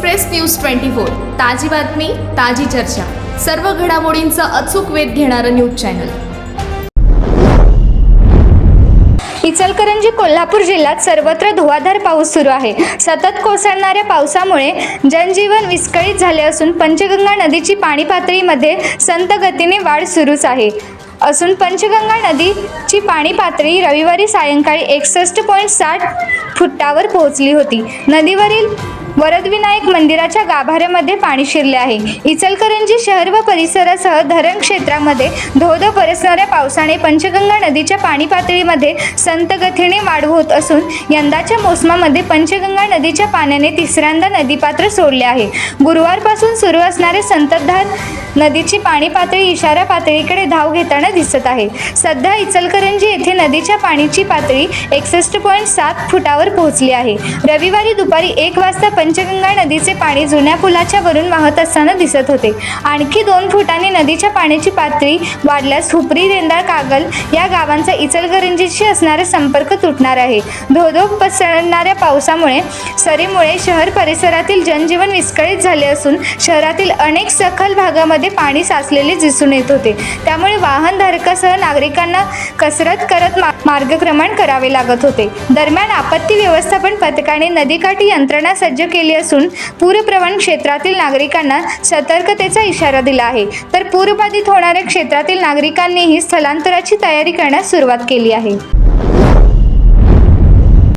Express news twenty four. ताजी बातमी ताजी चर्चा. सर्व घडामोडींचा अचूक वेध घेणारं न्यूज चॅनल. इचलकरंजी कोल्हापूर जिल्ह्यात सर्वत्र धुवाधार पाऊस सुरू आहे. सतत कोसळणाऱ्या पावसामुळे जनजीवन विस्कळीत झाले असून पंचगंगा नदीची पाणी पातळीमध्ये संत गतीने वाढ सुरूच आहे. असून पंचगंगा नदीची पाणी पातळी रविवारी सायंकाळी एकसष्ट पॉईंट साठ फुटावर पोहोचली होती. नदीवरील वरदविनायक मंदिराच्या गाभाऱ्यामध्ये पाणी शिरले आहे. इचलकरंजी शहर व परिसरासह धरण क्षेत्रामध्ये धोधो बरसणाऱ्या पावसाने पंचगंगा नदीच्या पाणी पातळीमध्ये संतगतीने वाढ होत असून यंदाच्या मोसमामध्ये पंचगंगा नदीच्या पाण्याने तिसऱ्यांदा नदीपात्र सोडले आहे. गुरुवारपासून सुरू असणारे संततधार नदीची पाणी पातळी इशारा पातळीकडे धाव घेताना दिसत आहे. सध्या इचलकरंजी येथे नदीच्या पाणीची पातळी एकसष्ट पॉईंट सात फुटावर पोहोचली आहे. रविवारी दुपारी एक वाजता पंचगंगा नदीचे पाणी जुन्या पुलाच्या वरून वाहत असताना दिसत होते. आणखी दोन फुटांनी नदीच्या पाण्याची पातळी वाढल्यास हुपरी रेंदाळ कागल या गावांचा इचलकरंजीशी असणारा संपर्क तुटणार आहे. धोधो पसरणाऱ्या पावसामुळे सरीमुळे शहर परिसरातील जनजीवन विस्कळीत झाले असून शहरातील अनेक सखल भागामध्ये पाणी साचलेले दिसून येत होते. त्यामुळे वाहनधारकासह नागरिकांना कसरत करत मा- मार्गक्रमण करावे लागत होते. दरम्यान आपत्ती व्यवस्थापन पथकाने नदीकाठी यंत्रणा सज्ज केली असून पूरप्रवण क्षेत्रातील नागरिकांना सतर्कतेचा इशारा दिला आहे. तर पूरबाधित होणाऱ्या क्षेत्रातील नागरिकांनीही स्थलांतराची तयारी करण्यास सुरुवात केली आहे.